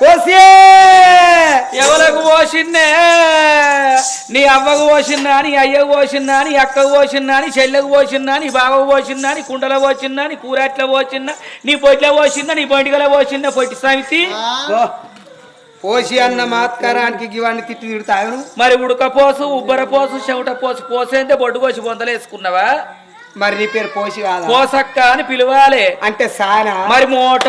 పోసే ఎవలకు పోసిందే నీ అవ్వకు పోసిందా నీ అయ్యకు పోసిందా నీ అక్కకు పోసిందా నీ చెల్లెకు పోసిందా నీ బావకు పోసిందా నీ కుండలో పోసిందా నీ కూరట్లో పోసిందా నీ పొట్టిలో పోసిందా నీ పొంటికలో పోసిందా పొట్టి సమితి ఓ, పోసి అన్న మాత్కారానికి ఇవన్నీ తిట్టి తిడతాను మరి ఉడకపోసు ఉబ్బర పోసు చెమట పోసు పోసేంతే బొడ్డు కోసి బొందలేసుకున్నావా మరి నీ పేరు పోసి కాదా? పోసక్క అని పిలవాలి. అంటే సానా? మరి మోట?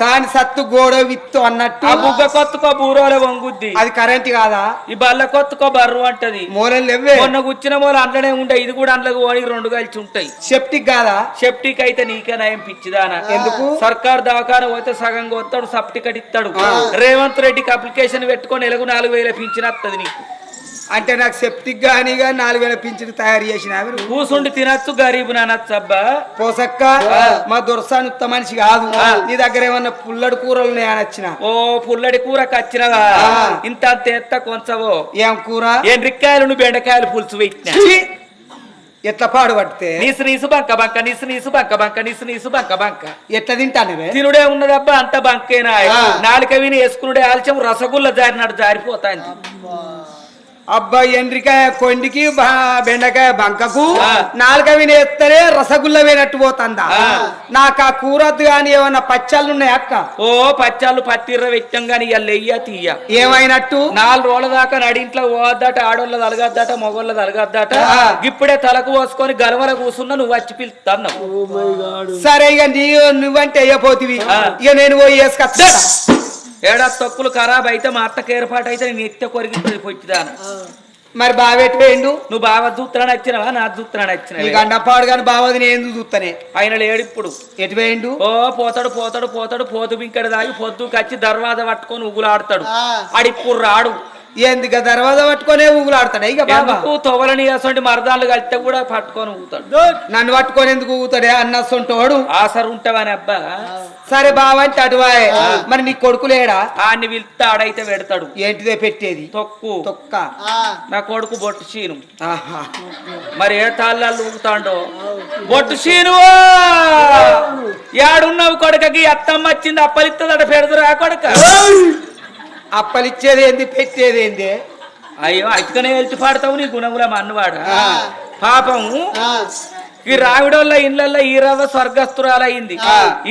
సాని సత్తు గోడ విత్తు అన్నట్టు? ఆ బుగ్గ కొత్తుకో బూరోల వంగుద్ది. అది కరెంట్ కాదా? ఈ బల్ల కొత్తుకో బర్రు అంటది. మూలలు లేవే మొన్న కూర్చిన మూల అండ్లనే ఉంటాయి ఇది కూడా అండ్లకు పోయి రెండు కలిసి ఉంటాయి. సెప్టిక్ కాదా? సెప్టిక్ అయితే నీకే నయం పిచ్చిదానా. ఎందుకు? సర్కార్ దవాఖాన పోతే సగం కొత్తాడు సప్టికట్ ఇస్తాడు రేవంత్ రెడ్డికి అప్లికేషన్ పెట్టుకొని ఎలుగు నాలుగు వేల పింఛన్ వస్తుంది నీకు. అంటే నాకు సెప్టిక్ గాని నాలుగు వేల పింఛన్ తయారు చేసిన కూసుండి తినచ్చు గరీబు నానచ్చు అబ్బా. పోసక్క మా దొరసాని ఉత్త మనిషి కాదు. నీ దగ్గర ఏమన్నా పుల్లడి కూరలు ఉన్నాయని వచ్చిన? ఓ పుల్లడి కూర కచ్చినవా. ఇంత తెత్త కొంచవో. ఏం కూర? ఏం రిక్కాయలు నువ్వు బెండకాయలు పులుసు పెట్టినా! ఎట్లా పాడు పడితే? నీసు నీసు బంక బంక నీసు నీసు బంక బంక నీసు నీసు బంక బంక. ఎట్లా తింటాను తినుడే ఉన్నదబ్బా అంత బంకేనా. నాలుక విని వేసుకునుడే ఆల్చం రసగుల్ల జారినాడు జారిపోతాంది. అబ్బా ఎండ్రికాయ కొండికి బెండకాయ బంకకు. నాలుక వినేస్తేనే రసగుల్ల వేనట్టు పోతుందా. నాకు ఆ కూరద్దు గాని ఏమన్నా పచ్చళ్ళు ఉన్నాయి అక్క? ఓ పచ్చాలు పత్తిర్ర వెచ్చం గాని ఇయ్య తీయ. ఏమైనట్టు? నాలుగు రోజుల దాకా నడింట్లో పోవద్దట ఆడోళ్ళ తలగద్దట మొగోళ్ళ తలగద్దట. ఇప్పుడే తలకు పోసుకొని గలవల కూసున్నా నువ్వు వచ్చి పిలుస్తున్నావు సరే ఇక నీ నువ్వంటే అయ్యపోతివి. ఇక నేను పోయి వేసుకొస్తా. ఏడా తొక్కులు ఖరాబ్ అయితే మా అత్తకి ఏర్పాటు అయితే నేను ఎత్తే కొరికి పొచ్చిదాను మరి బావెట్టు పోయిండు? నువ్వు బాగా చూస్తున్నాను వచ్చినవా నా చూస్తున్నాను నీ వచ్చిన గండపాడు గాని బావది నేను చూస్తానే ఆయన లేడు ఇప్పుడు. ఎటు పోయిండు? ఓ పోతాడు పోతాడు పోతాడు పోతు బింకడి దాగి పొద్దుకి వచ్చి దర్వాజా పట్టుకొని ఉగులాడతాడు ఆడిప్పుడు రాడు. ఎందుకు దర్వాజా పట్టుకొనే ఊగులాడతాడు? ఇక బాబా తొవలని అసంటి మరదాలు కలిస్తే కూడా పట్టుకొని ఊగుతాడు. నన్ను పట్టుకొని ఎందుకు ఊగుతాడే? అన్నసొంటోడు ఆసరు ఉంటావని అబ్బా. సరే బావ అంటే అటువాయే మరి నీ కొడుకు లేడా? ఆడిని పిలిస్తే ఆడైతే పెడతాడు. ఏంటిదే పెట్టేది? తొక్కు. తొక్క. నా కొడుకు బొట్టు చీను. ఆహా. మరి ఏ తాళ్ళాలు ఊగుతాడో? బొట్టు చీను. యాడున్నావు కొడుకకి? అత్తమ్మ వచ్చింది అప్పలిస్తుందట పెడదురా కొడుక. అప్పలిచ్చేది ఏంది పెట్టేది ఏంది? అయ్యో అటుకనే వెళ్తి పాడతావు నీ గుణముల మన్నవాడ పాపం ఈ రావిడోళ్ళ ఇళ్ళల్లో ఈ రవ్వ స్వర్గస్థురాలయ్యింది.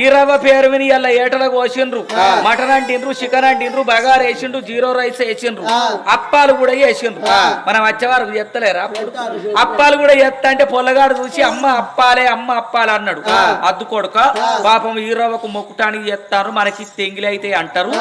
ఈ రవ్వ పేరు విని ఇలా ఏటల కోసిండ్రు. మటన్ అంటిండ్రు చికెన్ అంటిండ్రు బగారు వేసిండ్రు జీరో రైస్ వేసిండ్రు. అప్పాలు కూడా వేసిండ్రు. మనం వచ్చేవారు చెప్తలేరా అప్పాలు కూడా ఎత్తా అంటే పొల్లగాడు చూసి అమ్మ అప్పాలే అమ్మ అప్పాలే అన్నాడు. అద్దు కొడుక పాపం ఈ రవ్వకు మొక్కుటానికి చెప్తారు మనకి తెంగిలి అయితే అంటారు.